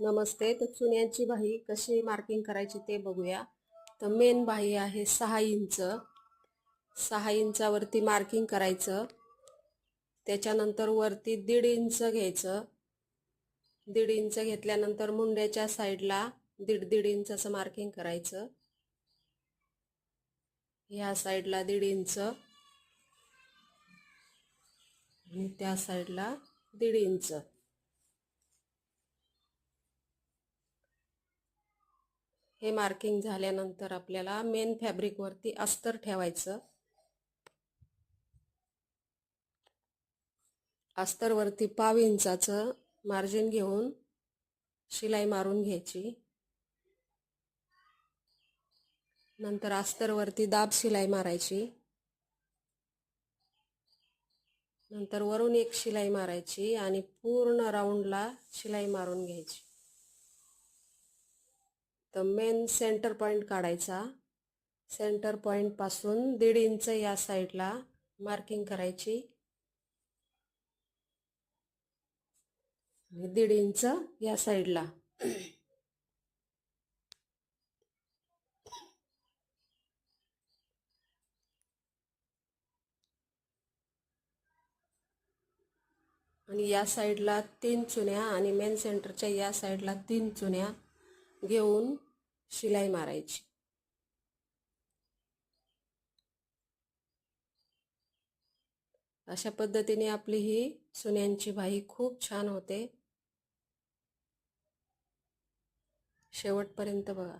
नमस्ते. तर चुन्याची बाही कशी मार्किंग करायची ते बघूया. तर मेन बाही आहे सहा इंच. सहा इंचावरती मार्किंग करायचं. त्याच्यानंतर वरती दीड इंच घ्यायचं. दीड इंच घेतल्यानंतर मुंड्याच्या साईडला दीड दीड इंचाचं मार्किंग करायचं. ह्या साईडला दीड इंच. आणि त्या साईडला दीड इंच. हे मार्किंग झाल्यानंतर आपल्याला मेन फॅब्रिकवरती अस्तर ठेवायचं. अस्तरवरती पाव इंचाचं मार्जिन घेऊन शिलाई मारून घ्यायची. नंतर अस्तरवरती दाब शिलाई मारायची. नंतर वरून एक शिलाई मारायची आणि पूर्ण राऊंडला शिलाई मारून घ्यायची. तर मेन सेंटर पॉईंट काढायचा. सेंटर पॉईंटपासून दीड इंच या साईडला मार्किंग करायची. आणि दीड इंच या साईडला आणि या साईडला तीन चुन्या आणि मेन सेंटरच्या या साईडला तीन चुन्या घेऊन शिलाई मारायची. अशा पद्धतीने आपली ही सुन्यांची भाई खूप छान होते. शेवटपर्यंत बघा.